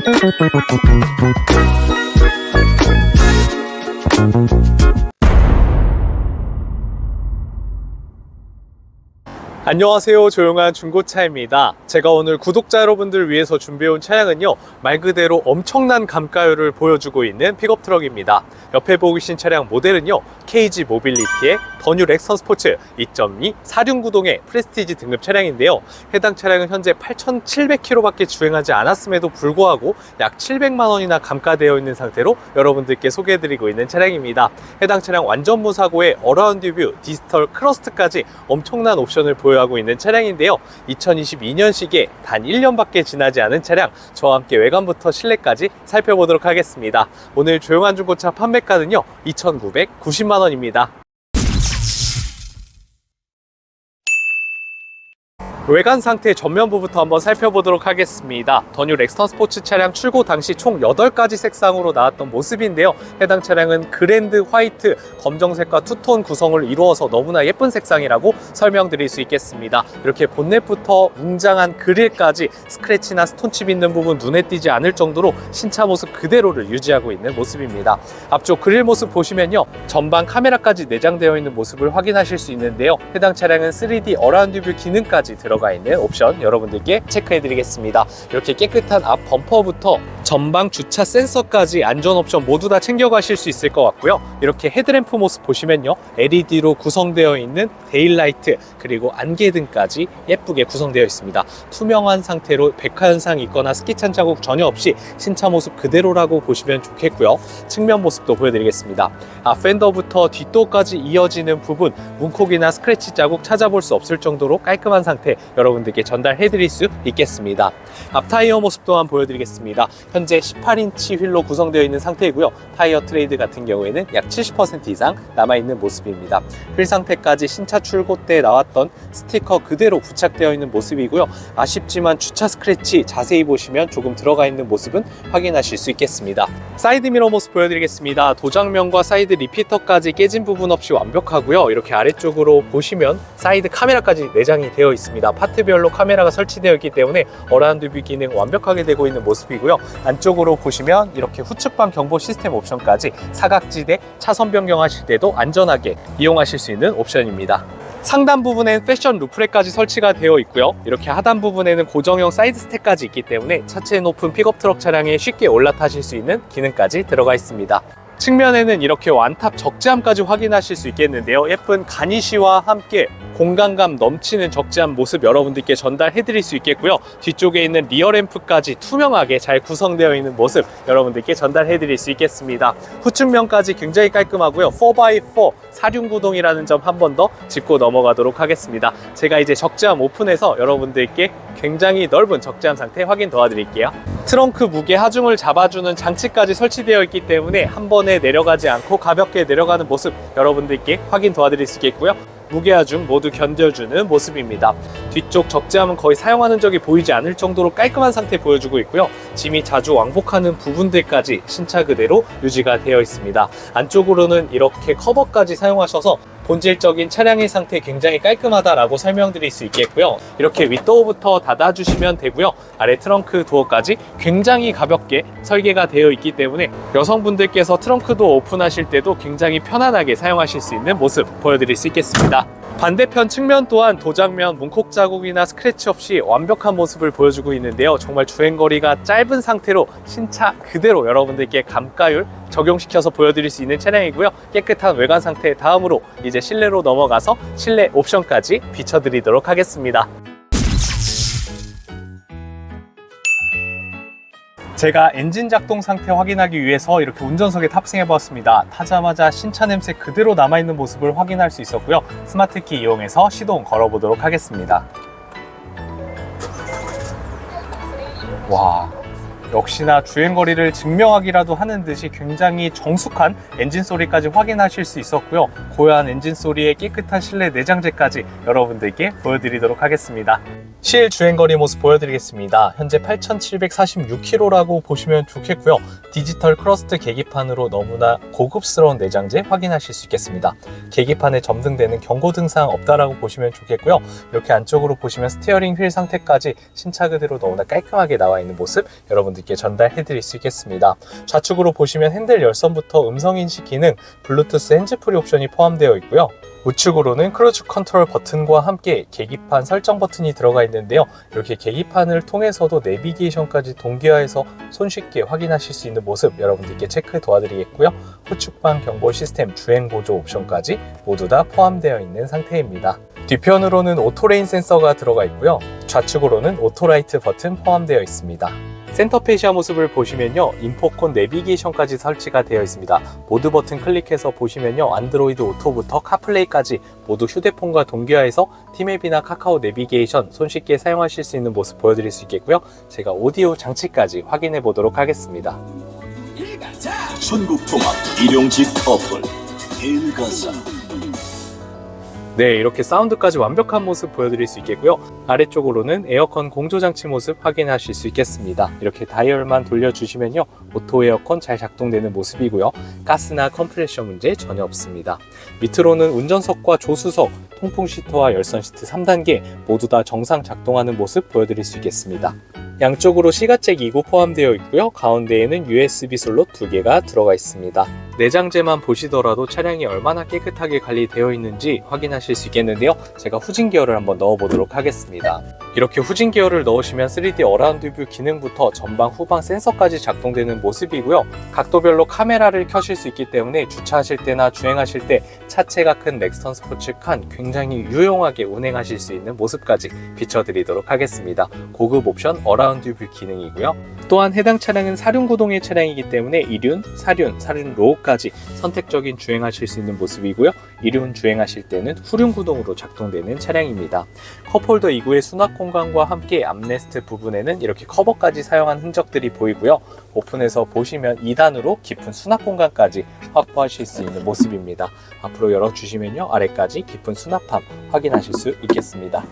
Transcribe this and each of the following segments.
Thank you. 안녕하세요. 조용한 중고차입니다. 제가 오늘 구독자 여러분들 위해서 준비해온 차량은요, 말 그대로 엄청난 감가율을 보여주고 있는 픽업 트럭입니다. 옆에 보고 계신 차량 모델은요, KG 모빌리티의 더뉴 렉선 스포츠 2.2 4륜구동의 프레스티지 등급 차량인데요. 해당 차량은 현재 8,700km밖에 주행하지 않았음에도 불구하고 약 700만 원이나 감가되어 있는 상태로 여러분들께 소개해드리고 있는 차량입니다. 해당 차량 완전 무사고에 어라운드 뷰, 디지털 크러스트까지 엄청난 옵션을 보 유하고 있는 차량인데요. 2022년식에 단 1년밖에 지나지 않은 차량, 저와 함께 외관부터 실내까지 살펴보도록 하겠습니다. 오늘 조용한 중고차 판매가는요, 2,990만 원입니다. 외관 상태 전면부부터 한번 살펴보도록 하겠습니다. 더뉴 렉스턴 스포츠 차량 출고 당시 총 8가지 색상으로 나왔던 모습인데요. 해당 차량은 그랜드 화이트 검정색과 투톤 구성을 이루어서 너무나 예쁜 색상이라고 설명드릴 수 있겠습니다. 이렇게 본넷부터 웅장한 그릴까지 스크래치나 스톤칩 있는 부분 눈에 띄지 않을 정도로 신차 모습 그대로를 유지하고 있는 모습입니다. 앞쪽 그릴 모습 보시면요. 전방 카메라까지 내장되어 있는 모습을 확인하실 수 있는데요. 해당 차량은 3D 어라운드 뷰 기능까지 들어 가 있는 옵션 여러분들께 체크해 드리겠습니다. 이렇게 깨끗한 앞 범퍼부터 전방 주차 센서까지 안전 옵션 모두 다 챙겨 가실 수 있을 것 같고요. 이렇게 헤드램프 모습 보시면요. LED로 구성되어 있는 데일라이트 그리고 안개등까지 예쁘게 구성되어 있습니다. 투명한 상태로 백화 현상이 있거나 스키찬 자국 전혀 없이 신차 모습 그대로라고 보시면 좋겠고요. 측면 모습도 보여드리겠습니다. 아, 팬더부터 뒷도까지 이어지는 부분 문콕이나 스크래치 자국 찾아볼 수 없을 정도로 깔끔한 상태 여러분들께 전달해 드릴 수 있겠습니다. 앞 타이어 모습 또한 보여드리겠습니다. 현재 18인치 휠로 구성되어 있는 상태이고요. 타이어 트레이드 같은 경우에는 약 70% 이상 남아있는 모습입니다. 휠 상태까지 신차 출고 때 나왔던 스티커 그대로 부착되어 있는 모습이고요. 아쉽지만 주차 스크래치 자세히 보시면 조금 들어가 있는 모습은 확인하실 수 있겠습니다. 사이드 미러 모습 보여드리겠습니다. 도장면과 사이드 리피터까지 깨진 부분 없이 완벽하고요. 이렇게 아래쪽으로 보시면 사이드 카메라까지 내장이 되어 있습니다. 파트별로 카메라가 설치되어 있기 때문에 어라운드 뷰 기능 완벽하게 되고 있는 모습이고요. 안쪽으로 보시면 이렇게 후측방 경보 시스템 옵션까지 사각지대 차선 변경하실 때도 안전하게 이용하실 수 있는 옵션입니다. 상단 부분엔 패션 루프렉까지 설치가 되어 있고요. 이렇게 하단 부분에는 고정형 사이드 스택까지 있기 때문에 차체 높은 픽업 트럭 차량에 쉽게 올라타실 수 있는 기능까지 들어가 있습니다. 측면에는 이렇게 완탑 적재함까지 확인하실 수 있겠는데요. 예쁜 가니쉬와 함께 공간감 넘치는 적재함 모습 여러분들께 전달해 드릴 수 있겠고요. 뒤쪽에 있는 리어 램프까지 투명하게 잘 구성되어 있는 모습 여러분들께 전달해 드릴 수 있겠습니다. 후측면까지 굉장히 깔끔하고요. 4x4 사륜구동이라는 점 한 번 더 짚고 넘어가도록 하겠습니다. 제가 이제 적재함 오픈해서 여러분들께 굉장히 넓은 적재함 상태 확인 도와드릴게요. 트렁크 무게 하중을 잡아주는 장치까지 설치되어 있기 때문에 한 번에 내려가지 않고 가볍게 내려가는 모습 여러분들께 확인 도와드릴 수 있겠고요. 무게 하중 모두 견뎌주는 모습입니다. 뒤쪽 적재함은 거의 사용하는 적이 보이지 않을 정도로 깔끔한 상태 보여주고 있고요. 짐이 자주 왕복하는 부분들까지 신차 그대로 유지가 되어 있습니다. 안쪽으로는 이렇게 커버까지 사용하셔서 본질적인 차량의 상태 굉장히 깔끔하다라고 설명드릴 수 있겠고요. 이렇게 윗도어부터 닫아주시면 되고요. 아래 트렁크 도어까지 굉장히 가볍게 설계가 되어 있기 때문에 여성분들께서 트렁크 도어 오픈하실 때도 굉장히 편안하게 사용하실 수 있는 모습 보여드릴 수 있겠습니다. 반대편 측면 또한 도장면, 문콕 자국이나 스크래치 없이 완벽한 모습을 보여주고 있는데요. 정말 주행거리가 짧은 상태로 신차 그대로 여러분들께 감가율 적용시켜서 보여드릴 수 있는 차량이고요. 깨끗한 외관 상태 다음으로 이제 실내로 넘어가서 실내 옵션까지 비춰드리도록 하겠습니다. 제가 엔진 작동 상태 확인하기 위해서 이렇게 운전석에 탑승해 보았습니다. 타자마자 신차 냄새 그대로 남아있는 모습을 확인할 수 있었고요. 스마트키 이용해서 시동 걸어보도록 하겠습니다. 와, 역시나 주행거리를 증명하기라도 하는 듯이 굉장히 정숙한 엔진 소리까지 확인하실 수 있었고요. 고요한 엔진 소리에 깨끗한 실내 내장재까지 여러분들께 보여드리도록 하겠습니다. 실 주행거리 모습 보여드리겠습니다. 현재 8,746km라고 보시면 좋겠고요. 디지털 크러스트 계기판으로 너무나 고급스러운 내장재 확인하실 수 있겠습니다. 계기판에 점등되는 경고 등상 없다라고 보시면 좋겠고요. 이렇게 안쪽으로 보시면 스티어링 휠 상태까지 신차 그대로 너무나 깔끔하게 나와 있는 모습 여러분들 여러분들께 전달해 드릴 수 있겠습니다. 좌측으로 보시면 핸들 열선부터 음성 인식 기능, 블루투스 핸즈프리 옵션이 포함되어 있고요. 우측으로는 크루즈 컨트롤 버튼과 함께 계기판 설정 버튼이 들어가 있는데요. 이렇게 계기판을 통해서도 내비게이션까지 동기화해서 손쉽게 확인하실 수 있는 모습 여러분들께 체크 도와드리겠고요. 후측방 경보 시스템 주행 보조 옵션까지 모두 다 포함되어 있는 상태입니다. 뒤편으로는 오토레인 센서가 들어가 있고요. 좌측으로는 오토라이트 버튼 포함되어 있습니다. 센터페시아 모습을 보시면요 인포콘 내비게이션까지 설치가 되어 있습니다. 모드 버튼 클릭해서 보시면요 안드로이드 오토부터 카플레이까지 모두 휴대폰과 동기화해서 티맵이나 카카오 내비게이션 손쉽게 사용하실 수 있는 모습 보여드릴 수 있겠고요. 제가 오디오 장치까지 확인해 보도록 하겠습니다. 전국 통합 일용직 어플 일가사 네, 이렇게 사운드까지 완벽한 모습 보여드릴 수 있겠고요. 아래쪽으로는 에어컨 공조장치 모습 확인하실 수 있겠습니다. 이렇게 다이얼만 돌려주시면요. 오토 에어컨 잘 작동되는 모습이고요. 가스나 컴프레셔 문제 전혀 없습니다. 밑으로는 운전석과 조수석, 통풍 시트와 열선 시트 3단계 모두 다 정상 작동하는 모습 보여드릴 수 있겠습니다. 양쪽으로 시가잭 2구 포함되어 있고요. 가운데에는 USB 솔롯 2개가 들어가 있습니다. 내장재만 보시더라도 차량이 얼마나 깨끗하게 관리되어 있는지 확인하실 수 있겠는데요. 제가 후진 기어를 한번 넣어보도록 하겠습니다. 이렇게 후진 기어를 넣으시면 3D 어라운드 뷰 기능부터 전방 후방 센서까지 작동되는 모습이고요. 각도별로 카메라를 켜실 수 있기 때문에 주차하실 때나 주행하실 때 차체가 큰 넥스턴 스포츠 칸 굉장히 유용하게 운행하실 수 있는 모습까지 비춰드리도록 하겠습니다. 고급 옵션 어라운드 뷰 기능이고요. 또한 해당 차량은 사륜 구동의 차량이기 때문에 이륜, 사륜, 사륜 로우까지 선택적인 주행하실 수 있는 모습이고요. 이륜 주행하실 때는 후륜 구동으로 작동되는 차량입니다. 컵홀더 2구의 수납 공 간과 함께 암레스트 부분에는 이렇게 커버까지 사용한 흔적들이 보이고요. 오픈해서 보시면 2단으로 깊은 수납 공간까지 확보하실 수 있는 모습입니다. 앞으로 열어주시면요. 아래까지 깊은 수납함 확인하실 수 있겠습니다.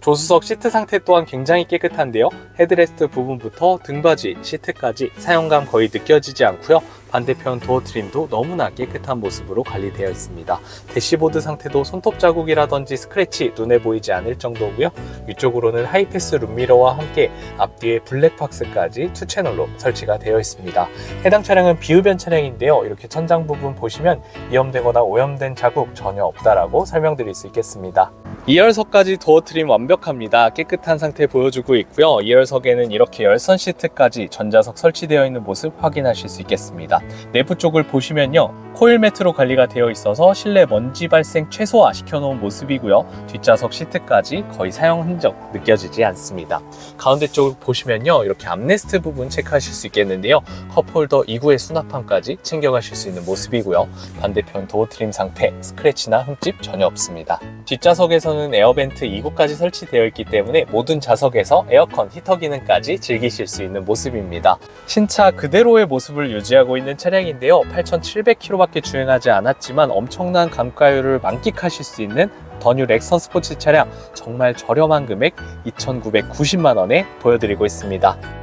조수석 시트 상태 또한 굉장히 깨끗한데요. 헤드레스트 부분부터 등받이, 시트까지 사용감 거의 느껴지지 않고요. 반대편 도어 트림도 너무나 깨끗한 모습으로 관리되어 있습니다. 대시보드 상태도 손톱 자국이라든지 스크래치 눈에 보이지 않을 정도고요. 위쪽으로는 하이패스 룸미러와 함께 앞뒤에 블랙박스까지 투 채널로 설치가 되어 있습니다. 해당 차량은 비흡연 차량인데요. 이렇게 천장 부분 보시면 이염되거나 오염된 자국 전혀 없다라고 설명드릴 수 있겠습니다. 2열석까지 도어 트림 완벽합니다. 깨끗한 상태 보여주고 있고요. 2열석에는 이렇게 열선 시트까지 전자석 설치되어 있는 모습 확인하실 수 있겠습니다. 내부 쪽을 보시면요. 코일 매트로 관리가 되어 있어서 실내 먼지 발생 최소화 시켜놓은 모습이고요. 뒷좌석 시트까지 거의 사용 흔적 느껴지지 않습니다. 가운데 쪽을 보시면요. 이렇게 암레스트 부분 체크하실 수 있겠는데요. 컵홀더 2구의 수납함까지 챙겨가실 수 있는 모습이고요. 반대편 도어 트림 상태, 스크래치나 흠집 전혀 없습니다. 뒷좌석에서 는 에어벤트 2구까지 설치되어 있기 때문에 모든 좌석에서 에어컨 히터 기능까지 즐기실 수 있는 모습입니다. 신차 그대로의 모습을 유지하고 있는 차량인데요. 8,700km밖에 주행하지 않았지만 엄청난 감가율을 만끽하실 수 있는 더뉴 렉선 스포츠 차량 정말 저렴한 금액 2,990만 원에 보여드리고 있습니다.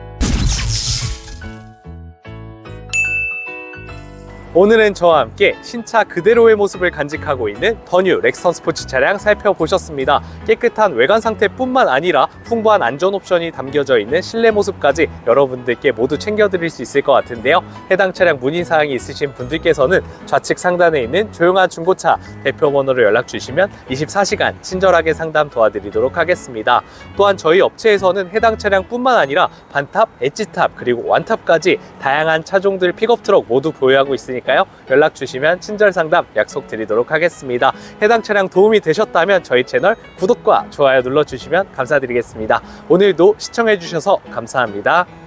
오늘은 저와 함께 신차 그대로의 모습을 간직하고 있는 더뉴 렉선 스포츠 차량 살펴보셨습니다. 깨끗한 외관 상태뿐만 아니라 풍부한 안전 옵션이 담겨져 있는 실내 모습까지 여러분들께 모두 챙겨드릴 수 있을 것 같은데요. 해당 차량 문의사항이 있으신 분들께서는 좌측 상단에 있는 조용한 중고차 대표 번호로 연락 주시면 24시간 친절하게 상담 도와드리도록 하겠습니다. 또한 저희 업체에서는 해당 차량뿐만 아니라 반탑, 엣지탑 그리고 완탑까지 다양한 차종들 픽업 트럭 모두 보유하고 있으니까요. 연락 주시면 친절 상담 약속드리도록 하겠습니다. 해당 차량 도움이 되셨다면 저희 채널 구독과 좋아요 눌러주시면 감사드리겠습니다. 오늘도 시청해주셔서 감사합니다.